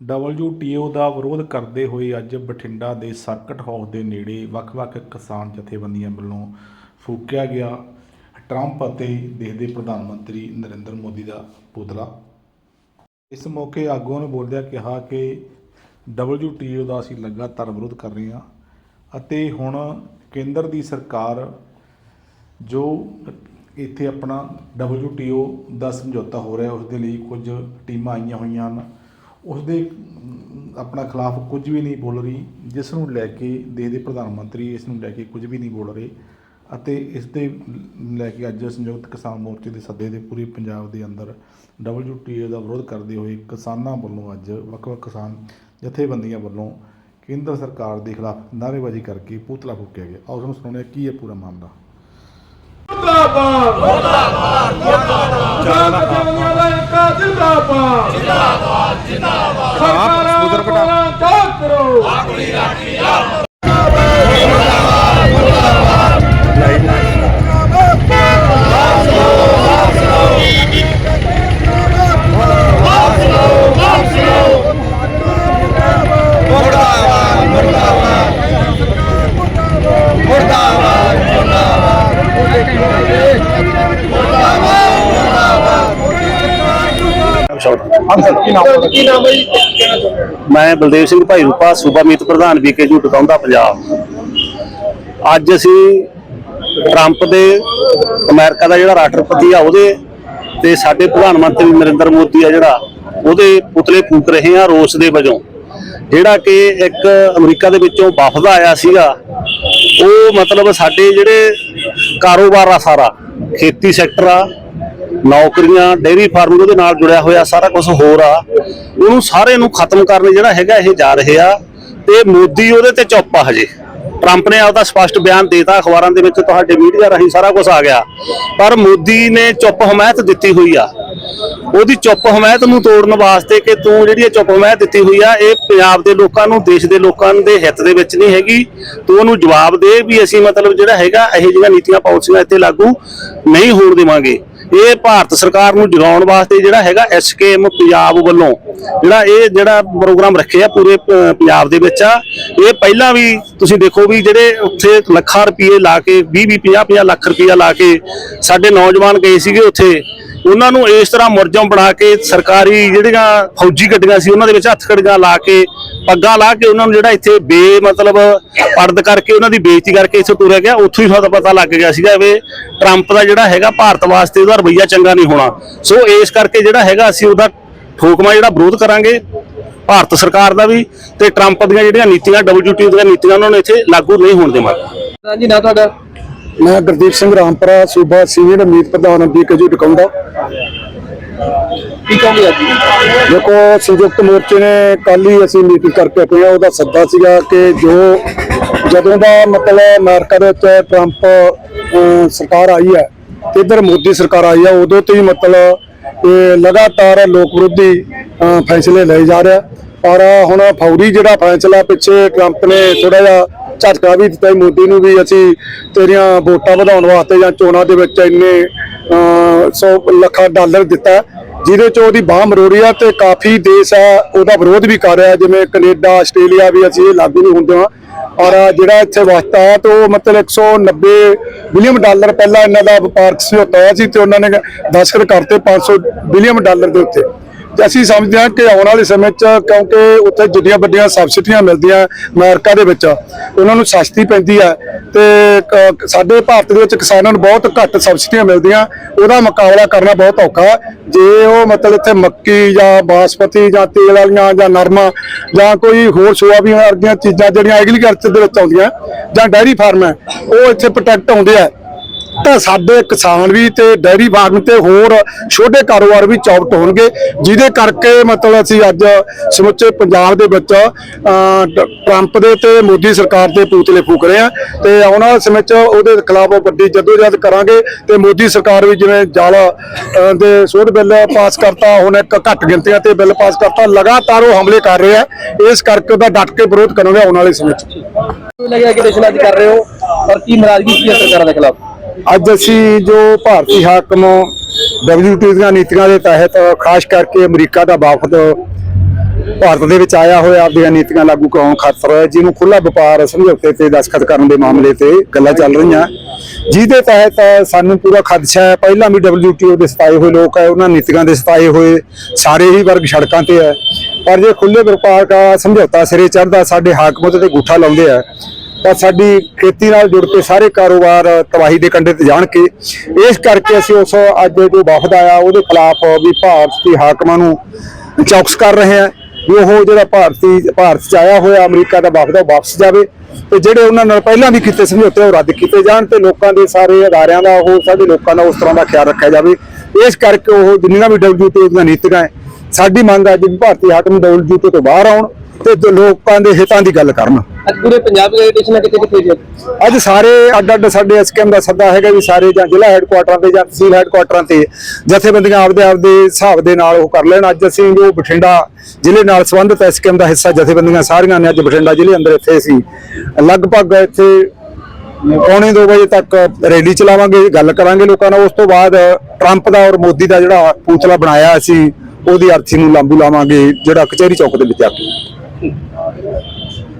WTO ਦਾ ਵਿਰੋਧ ਕਰਦੇ ਹੋਏ ਅੱਜ ਬਠਿੰਡਾ ਦੇ ਸਰਕਟ ਹਾਊਸ ਦੇ ਨੇੜੇ ਵੱਖ-ਵੱਖ ਕਿਸਾਨ ਜਥੇਬੰਦੀਆਂ ਵੱਲੋਂ ਫੂਕਿਆ ਗਿਆ ਟਰੰਪ ਅਤੇ ਦੇਸ਼ ਦੇ ਪ੍ਰਧਾਨ ਮੰਤਰੀ ਨਰਿੰਦਰ ਮੋਦੀ ਦਾ ਪੁਤਲਾ। ਇਸ ਮੌਕੇ ਆਗੂਆਂ ਨੇ ਬੋਲਦਿਆਂ ਕਿਹਾ ਕਿ ਡਬਲਯੂਟੀਓ ਦਾ ਅਸੀਂ ਲਗਾਤਾਰ ਵਿਰੋਧ ਕਰ ਰਹੇ ਹਾਂ ਅਤੇ ਹੁਣ ਕੇਂਦਰ ਦੀ ਸਰਕਾਰ ਜੋ ਇੱਥੇ ਆਪਣਾ WTO ਦਾ ਸਮਝੌਤਾ ਹੋ ਰਿਹਾ ਉਸ ਦੇ ਲਈ ਕੁਝ ਟੀਮਾਂ ਆਈਆਂ ਹੋਈਆਂ ਹਨ। ਉਸ ਦੇ ਆਪਣਾ ਖਿਲਾਫ ਕੁਝ ਵੀ ਨਹੀਂ ਬੋਲ ਰਹੀ, ਜਿਸ ਨੂੰ ਲੈ ਕੇ ਦੇਸ਼ ਦੇ ਪ੍ਰਧਾਨ ਮੰਤਰੀ ਇਸ ਨੂੰ ਲੈ ਕੇ ਕੁਝ ਵੀ ਨਹੀਂ ਬੋਲ ਰਹੇ ਅਤੇ ਇਸ ਦੇ ਲੈ ਕੇ ਅੱਜ ਸੰਯੁਕਤ ਕਿਸਾਨ ਮੋਰਚੇ ਦੇ ਸੱਦੇ ਦੇ ਪੂਰੇ ਪੰਜਾਬ ਦੇ ਅੰਦਰ WTO ਦਾ ਵਿਰੋਧ ਕਰਦੇ ਹੋਏ ਕਿਸਾਨਾਂ ਵੱਲੋਂ ਅੱਜ ਵੱਖ-ਵੱਖ ਕਿਸਾਨ ਜਥੇਬੰਦੀਆਂ ਵੱਲੋਂ ਕੇਂਦਰ ਸਰਕਾਰ ਦੇ ਖਿਲਾਫ ਨਾਅਰੇਬਾਜ਼ੀ ਕਰਕੇ ਪੁਤਲਾ ਫੂਕਿਆ ਗਿਆ। ਆਓ ਤੁਹਾਨੂੰ ਸੁਣਾਉਂਦੇ ਕੀ ਹੈ ਪੂਰਾ ਮਾਮਲਾ। ਜਿੰਦਾਬਾਦ। ਜਿੰਦਾਬਾਦ। ਜਿੰਦਾਬਾਦ ਦਾ ਏਕਾ ਜਿੰਦਾਬਾਦ। ਜਿੰਦਾਬਾਦ ਜਿੰਦਾਬਾਦ। ਸਰਕਾਰਾਂ ਕੋਲਾਂ ਜਾਗ ਕਰੋ ਮੈਂ ਬਲਦੇਵ ਸਿੰਘ ਭਾਈ ਰੂਪਾ ਸੂਬਾ ਮੀਤ ਪ੍ਰਧਾਨ ਬੀਕੇਯੂ ਟਿਕਾਉਂਦਾ ਪੰਜਾਬ। ਅੱਜ ਅਸੀਂ ਟਰੰਪ ਦੇ ਅਮਰੀਕਾ ਦਾ ਜਿਹੜਾ ਰਾਸ਼ਟਰਪਤੀ ਆ ਉਹਦੇ ਤੇ ਸਾਡੇ ਪ੍ਰਧਾਨ ਮੰਤਰੀ ਨਰਿੰਦਰ ਮੋਦੀ ਆ ਜਿਹੜਾ ਉਹਦੇ ਪੁਤਲੇ ਫੂਕ ਰਹੇ ਆ ਰੋਸ ਦੇ ਵਜੋਂ। ਜਿਹੜਾ ਕਿ ਇੱਕ ਅਮਰੀਕਾ ਦੇ ਵਿੱਚੋਂ ਵਫਦ ਆਇਆ ਸੀਗਾ ਉਹ ਮਤਲਬ ਸਾਡੇ ਜਿਹੜੇ ਕਾਰੋਬਾਰ ਆ ਸਾਰਾ ਖੇਤੀ ਸੈਕਟਰ ਆ ਨੌਕਰੀਆਂ ਡੇਅਰੀ ਫਾਰਮਿੰਗ ਉਹਦੇ ਨਾਲ ਜੁੜਿਆ ਹੋਇਆ, ਸਾਰਾ ਕੁਝ ਹੋਰ ਆ। ਉਹਨੂੰ ਸਾਰੇ ਨੂੰ ਖਤਮ ਕਰਨ ਜਿਹੜਾ ਹੈਗਾ ਇਹ ਜਾ ਰਹੇ ਆ। ਤੇ ਮੋਦੀ ਉਹਦੇ ਤੇ ਚੁੱਪ ਆ ਹਜੇ। ਟਰੰਪ ਨੇ ਆਪਦਾ ਸਪਸ਼ਟ ਬਿਆਨ ਦੇਤਾ, ਅਖਬਾਰਾਂ ਦੇ ਵਿੱਚ ਤੁਹਾਡੇ ਮੀਡੀਆ ਰਾਹੀਂ ਸਾਰਾ ਕੁਝ ਆ ਗਿਆ। ਪਰ ਮੋਦੀ ਨੇ ਚੁੱਪ ਹਮਾਇਤ ਦਿੱਤੀ ਹੋਈ ਆ। ਉਹਦੀ ਚੁੱਪ ਹਮਾਇਤ ਨੂੰ ਤੋੜਨ ਵਾਸਤੇ ਕਿ ਤੂੰ ਜਿਹੜੀ ਇਹ ਚੁੱਪ ਹਮਾਇਤ ਦਿੱਤੀ ਹੋਈ ਆ, ਇਹ ਪੰਜਾਬ ਦੇ ਲੋਕਾਂ ਨੂੰ, ਦੇਸ਼ ਦੇ ਲੋਕਾਂ ਦੇ ਹਿੱਤ ਦੇ ਵਿੱਚ ਨਹੀਂ ਹੈਗੀ। ਤੂੰ ਉਹਨੂੰ ਜਵਾਬ ਦੇ ਵੀ ਅਸੀਂ ਮਤਲਬ ਜਿਹੜਾ ਹੈਗਾ, ਇਹ ਜਿਹੜੀਆਂ ਨੀਤੀਆਂ ਪਾਲਿਸੀਆਂ ਇੱਥੇ ਲਾਗੂ ਨਹੀਂ ਹੋਣ ਦੇਵਾਂਗੇ। ਇਹ ਭਾਰਤ ਸਰਕਾਰ ਨੂੰ ਜਗਾਉਣ ਵਾਸਤੇ ਜਿਹੜਾ ਹੈਗਾ ਐਸਕੇਐਮ ਪੰਜਾਬ ਵੱਲੋਂ ਜਿਹੜਾ ਇਹ ਜਿਹੜਾ ਪ੍ਰੋਗਰਾਮ ਰੱਖਿਆ ਪੂਰੇ ਪੰਜਾਬ ਦੇ ਵਿੱਚ ਆ। ਇਹ ਪਹਿਲਾਂ ਵੀ ਤੁਸੀਂ ਦੇਖੋ ਵੀ ਜਿਹੜੇ ਉੱਥੇ ਲੱਖਾਂ ਰੁਪਏ ਲਾ ਕੇ 20 20 50 50 ਲੱਖ ਰੁਪਇਆ ਲਾ ਕੇ ਸਾਡੇ ਨੌਜਵਾਨ ਗਏ ਸੀਗੇ ਉੱਥੇ। ਉਹਨਾਂ ਨੂੰ ਇਸ ਤਰ੍ਹਾਂ ਮੁਰਜਮ ਬਣਾ ਕੇ ਸਰਕਾਰੀ ਜਿਹੜੀਆਂ ਫੌਜੀ ਗੱਡੀਆਂ ਸੀ ਉਹਨਾਂ ਦੇ ਵਿੱਚ ਹੱਥ ਕੜੀਆਂ ਲਾ ਕੇ, ਪੱਗਾਂ ਲਾ ਕੇ ਉਹਨਾਂ ਨੂੰ ਜਿਹੜਾ ਇੱਥੇ ਬੇ ਮਤਲਬ ਪਰਦ ਕਰਕੇ ਉਹਨਾਂ ਦੀ ਬੇਇੱਜ਼ਤੀ ਕਰਕੇ ਇੱਥੇ ਤੁਰਿਆ ਗਿਆ, ਉੱਥੋਂ ਹੀ ਸਾਨੂੰ ਪਤਾ ਲੱਗ ਗਿਆ ਸੀਗਾ ਵੀ ਟਰੰਪ ਦਾ ਜਿਹੜਾ ਹੈਗਾ ਭਾਰਤ ਵਾਸਤੇ ਉਹਦਾ ਰਵੱਈਆ ਚੰਗਾ ਨਹੀਂ ਹੋਣਾ। ਸੋ ਇਸ ਕਰਕੇ ਜਿਹੜਾ ਹੈਗਾ ਅਸੀਂ ਉਹਦਾ ਠੋਕਮਾ ਜਿਹੜਾ ਵਿਰੋਧ ਕਰਾਂਗੇ, ਭਾਰਤ ਸਰਕਾਰ ਦਾ ਵੀ ਤੇ ਟਰੰਪ ਦੀਆਂ ਜਿਹੜੀਆਂ ਨੀਤੀਆਂ WTO ਦੀਆਂ ਨੀਤੀਆਂ ਉਹਨਾਂ ਨੂੰ ਇੱਥੇ ਲਾਗੂ ਨਹੀਂ ਹੋਣ ਦੇਵਾਂਗੇ। ਹਾਂਜੀ, ਨਾ ਤੁਹਾਡਾ ਮੈਂ ਗੁਰਦੀਪ ਸਿੰਘ ਰਾਮਪੁਰਾ ਸੂਬਾ ਸੀਨੀਅਰ ਮੀਤ ਪ੍ਰਧਾਨ ਬੀਕੇਯੂ ਟਿਕਾਉਂਦਾ ਕੀ ਕਹੋਗੇ ਅੱਜ ਦੇਖੋ ਸੰਯੁਕਤ ਮੋਰਚੇ ਨੇ ਕੱਲ ਹੀ ਅਸੀਂ ਮੀਟਿੰਗ ਕਰਕੇ ਹਟੇ ਆ ਉਹਦਾ ਸੱਦਾ ਸੀਗਾ ਕਿ ਜੋ ਜਦੋਂ ਦਾ ਮਤਲਬ ਅਮਰੀਕਾ ਦੇ ਵਿੱਚ ਟਰੰਪ ਸਰਕਾਰ ਆਈ ਹੈ ਤੇ ਇਧਰ ਮੋਦੀ ਸਰਕਾਰ ਆਈ ਹੈ ਉਦੋਂ ਤੋਂ ਹੀ ਮਤਲਬ ਇਹ ਲਗਾਤਾਰ ਲੋਕ ਵਿਰੋਧੀ ਫੈਸਲੇ ਲਏ ਜਾ ਰਿਹਾ ਪਰ ਹੁਣ ਫੌਰੀ ਜਿਹੜਾ ਫੈਸਲਾ ਪਿੱਛੇ ਟਰੰਪ ਨੇ ਥੋੜਾ ਜਿਹਾ ਝਟਕਾ ਵੀ ਦਿੱਤਾ ਮੋਦੀ ਨੂੰ ਵੀ ਅਸੀਂ ਤੇਰੀਆਂ ਵੋਟਾਂ ਵਧਾਉਣ ਵਾਸਤੇ ਜਾਂ ਚੋਣਾਂ ਦੇ ਵਿੱਚ ਇੰਨੇ 100 ਲੱਖਾਂ ਡਾਲਰ ਦਿੱਤਾ। ਜਿਹਦੇ ਚ ਉਹਦੀ ਬਾਹ ਮਰੋੜੀ ਆ ਤੇ ਕਾਫੀ ਦੇਸ਼ ਆ, ਉਹਦਾ ਵਿਰੋਧ ਵੀ ਕਰ ਰਿਹਾ। ਜਿਵੇਂ ਕੈਨੇਡਾ, ਆਸਟ੍ਰੇਲੀਆ ਵੀ ਅਸੀਂ ਇਹ ਲਾਗੂ ਨਹੀਂ ਹੁੰਦੇ ਹਾਂ। ਔਰ ਜਿਹੜਾ ਇੱਥੇ ਵਸਤਾ ਹੈ ਤੇ ਉਹ ਮਤਲਬ 190 ਬਿਲੀਅਨ ਡਾਲਰ ਪਹਿਲਾਂ ਇਹਨਾਂ ਦਾ ਵਪਾਰਕ ਸਮਝੌਤਾ ਹੋਇਆ ਸੀ ਤੇ ਉਹਨਾਂ ਨੇ ਦਸਤਖਤ ਕਰਤੇ 500 ਬਿਲੀਅਨ ਡਾਲਰ ਦੇ ਉੱਤੇ। ਤੇ ਅਸੀਂ ਸਮਝਦੇ ਹਾਂ ਕਿ ਆਉਣ ਵਾਲੇ ਸਮੇਂ 'ਚ ਕਿਉਂਕਿ ਉੱਥੇ ਜਿੰਨੀਆਂ ਵੱਡੀਆਂ ਸਬਸਿਡੀਆਂ ਮਿਲਦੀਆਂ ਅਮਰੀਕਾ ਦੇ ਵਿੱਚ, ਉਹਨਾਂ ਨੂੰ ਸਸਤੀ ਪੈਂਦੀ ਹੈ ਤੇ ਕ- ਸਾਡੇ ਭਾਰਤ ਦੇ ਵਿੱਚ ਕਿਸਾਨਾਂ ਨੂੰ ਬਹੁਤ ਘੱਟ ਸਬਸਿਡੀਆਂ ਮਿਲਦੀਆਂ, ਉਹਦਾ ਮੁਕਾਬਲਾ ਕਰਨਾ ਬਹੁਤ ਔਖਾ ਜੇ ਉਹ ਮਤਲਬ ਇੱਥੇ ਮੱਕੀ ਜਾਂ ਬਾਸਪਤੀ ਜਾਂ ਤੇਲ ਵਾਲੀਆਂ ਜਾਂ ਨਰਮਾ ਜਾਂ ਕੋਈ ਹੋਰ ਸੋਆਬੀਨ ਵਰਗੀਆਂ ਚੀਜ਼ਾਂ ਜਿਹੜੀਆਂ ਐਗਰੀਕਲਚਰ ਦੇ ਵਿੱਚ ਆਉਂਦੀਆਂ ਜਾਂ ਡੈਰੀ ਫਾਰਮ ਹੈ, ਉਹ ਇੱਥੇ ਪ੍ਰੋਟੈਕਟ ਆਉਂਦੇ ਆ। ਤਾਂ ਸਾਡੇ ਕਿਸਾਨ ਵੀ ਤੇ ਡੈਰੀ ਫਾਰਮ ਤੇ ਹੋਰ ਛੋਟੇ ਕਾਰੋਬਾਰ ਵੀ ਚੌਪਟ ਹੋਣਗੇ, ਜਿਹਦੇ ਕਰਕੇ ਮਤਲਬ ਅਸੀਂ ਅੱਜ ਸਮੁੱਚੇ ਪੰਜਾਬ ਦੇ ਵਿੱਚ ਟਰੰਪ ਦੇ ਤੇ ਮੋਦੀ ਸਰਕਾਰ ਦੇ ਪੂਤਲੇ ਫੂਕ ਰਹੇ ਆ ਤੇ ਆਉਣ ਵਾਲੇ ਸਮੇਂ 'ਚ ਉਹਦੇ ਖਿਲਾਫ ਵੱਡੀ ਜਦੋਜਹਿਦ ਕਰਾਂਗੇ ਤੇ ਮੋਦੀ ਸਰਕਾਰ ਵੀ ਜਿਵੇਂ ਜਲ ਦੇ ਸੋਧ ਬਿੱਲ ਪਾਸ ਕਰਤਾ, ਹੁਣ ਇੱਕ ਘੱਟ ਗਿਣਤੀਆਂ ਤੇ ਬਿੱਲ ਪਾਸ ਕਰਤਾ, ਲਗਾਤਾਰ ਉਹ ਹਮਲੇ ਕਰ ਰਹੇ ਆ ਇਸ ਕਰਕੇ ਉਹਦਾ ਡਟ ਕੇ ਵਿਰੋਧ ਕਰਾਂਗੇ ਆਉਣ ਵਾਲੇ ਸਮੇਂ 'ਚ। ਲੱਗਿਆ ਕਿ ਦੇਸ਼ ਅੱਜ ਕਰ ਰਹੇ ਹੋ, ਪਰ ਕੀ ਨਾਰਾਜ਼ਗੀ ਕੀ ਹੈ ਸਰਕਾਰਾਂ ਦੇ ਖਿਲਾਫ? ਅੱਜ ਅਸੀਂ ਜੋ ਭਾਰਤੀ ਹਾਕਮ WTO ਦੀਆਂ ਨੀਤੀਆਂ ਦੇ ਤਹਿਤ ਖਾਸ ਕਰਕੇ ਅਮਰੀਕਾ ਦਾ ਵਫਦ ਭਾਰਤ ਦੇ ਵਿੱਚ ਆਇਆ ਹੋਇਆ ਆਪਣੀਆਂ ਨੀਤੀਆਂ ਲਾਗੂ ਕਰਾਉਣ ਖਾਤਰ ਜਿਹਨੂੰ ਖੁੱਲਾ ਵਪਾਰ ਸਮਝੌਤੇ ਤੇ ਦਸਖਤ ਕਰਨ ਦੇ ਮਾਮਲੇ ਤੇ ਗੱਲਾਂ ਚੱਲ ਰਹੀਆਂ। ਜਿਹਦੇ ਤਹਿਤ ਸਾਨੂੰ ਪੂਰਾ ਖਦਸ਼ਾ ਹੈ। ਪਹਿਲਾਂ ਵੀ WTO ਦੇ ਸਤਾਏ ਹੋਏ ਲੋਕ ਹੈ ਉਹਨਾਂ ਨੀਤੀਆਂ ਦੇ ਸਤਾਏ ਹੋਏ ਸਾਰੇ ਹੀ ਵਰਗ ਸੜਕਾਂ ਤੇ ਹੈ। ਪਰ ਜੇ ਖੁੱਲੇ ਵਪਾਰ ਦਾ ਸਮਝੌਤਾ ਸਿਰੇ ਚੜ੍ਹਦਾ, ਸਾਡੇ ਹਾਕਮ ਤੇ ਗੂਠਾ ਲਾਉਂਦੇ ਆ। ਤਾਂ ਸਾਡੀ ਖੇਤੀ ਨਾਲ ਜੁੜ ਕੇ ਸਾਰੇ ਕਾਰੋਬਾਰ ਤਬਾਹੀ ਦੇ ਕੰਢੇ ਤੇ ਜਾਣ ਕੇ ਇਸ ਕਰਕੇ ਅਸੀਂ ਉਸ ਅੱਜ ਜੋ ਵਫਦ ਆਇਆ, ਉਹਦੇ ਖਿਲਾਫ ਵੀ ਭਾਰਤ ਦੀ ਹਾਕਮਾਂ ਨੂੰ ਚੌਕਸ ਕਰ ਰਹੇ ਹਾਂ ਵੀ ਉਹ ਜਿਹੜਾ ਭਾਰਤੀ, ਭਾਰਤ ਚ ਆਇਆ ਹੋਇਆ ਅਮਰੀਕਾ ਦਾ ਵਫਦ ਉਹ ਵਾਪਸ ਜਾਵੇ ਤੇ ਜਿਹੜੇ ਉਹਨਾਂ ਨਾਲ ਪਹਿਲਾਂ ਵੀ ਕੀਤੇ ਸਮਝੌਤੇ ਉਹ ਰੱਦ ਕੀਤੇ ਜਾਣ ਤੇ ਲੋਕਾਂ ਦੇ ਸਾਰੇ ਅਦਾਰਿਆਂ ਦਾ ਉਹ ਸਾਡੇ ਲੋਕਾਂ ਦਾ ਉਸ ਤਰ੍ਹਾਂ ਦਾ ਖਿਆਲ ਰੱਖਿਆ ਜਾਵੇ। ਇਸ ਕਰਕੇ ਉਹ ਜਿੰਨੀਆਂ ਵੀ WTO ਦੀਆਂ ਨੀਤੀਆਂ ਹੈ, ਸਾਡੀ ਮੰਗ ਹੈ ਕਿ ਭਾਰਤੀ ਹਾਕਮ WTO ਤੋਂ ਬਾਹਰ ਆਉਣ। ਤੇ ਜੋ ਲੋਕਾਂ ਦੇ ਹਿੱਤਾਂ ਦੀ ਗੱਲ ਕਰਨ। ਅੱਜ ਪੂਰੇ ਪੰਜਾਬ ਦੇ ਸਟੇਸ਼ਨ ਕਿਤੇ ਕਿਤੇ ਜੀ ਅੱਜ ਸਾਰੇ ਅੱਡ ਅੱਡ ਸਾਡੇ ਐਸਕੇਐਮ ਦਾ ਸੱਦਾ ਹੈਗਾ ਵੀ ਸਾਰੇ ਜਾਂ ਜ਼ਿਲ੍ਹਾ ਹੈੱਡਕੁਆਟਰਾਂ ਤੇ ਜਾਂ ਤਹਿਸੀਲ ਹੈੱਡਕੁਆਟਰਾਂ ਤੇ ਜਥੇਬੰਦੀਆਂ ਆਪਦੇ ਆਪਦੇ ਹਿਸਾਬ ਦੇ ਨਾਲ ਉਹ ਕਰ ਲੈਣ। ਅੱਜ ਅਸੀਂ ਜੋ ਬਠਿੰਡਾ ਜ਼ਿਲ੍ਹੇ ਨਾਲ ਸੰਬੰਧਿਤ ਐਸਕੇਐਮ ਦਾ ਹਿੱਸਾ ਜਥੇਬੰਦੀਆਂ ਸਾਰੀਆਂ ਨੇ ਅੱਜ ਬਠਿੰਡਾ ਜ਼ਿਲ੍ਹੇ ਅੰਦਰ ਇੱਥੇ ਅਸੀਂ ਲਗਭਗ ਇੱਥੇ ਪੌਣੇ 2 ਵਜੇ ਤੱਕ ਰੈਲੀ ਚਲਾਵਾਂਗੇ ਗੱਲ ਕਰਾਂਗੇ ਲੋਕਾਂ ਨਾਲ। ਉਸ ਤੋਂ ਬਾਅਦ ਟਰੰਪ ਦਾ ਔਰ ਮੋਦੀ ਦਾ ਜਿਹੜਾ ਪੂਤਲਾ ਬਣਾਇਆ ਅਸੀਂ ਉਹਦੀ ਅਰਥੀ ਨੂੰ ਲਾਂਬੂ ਲਾਵਾਂਗੇ ਜਿਹੜਾ ਕਚਹਿਰੀ ਚੌਕ ਦੇ ਵਿੱਚ ਆ ਕੇ 嗯，啊，这个。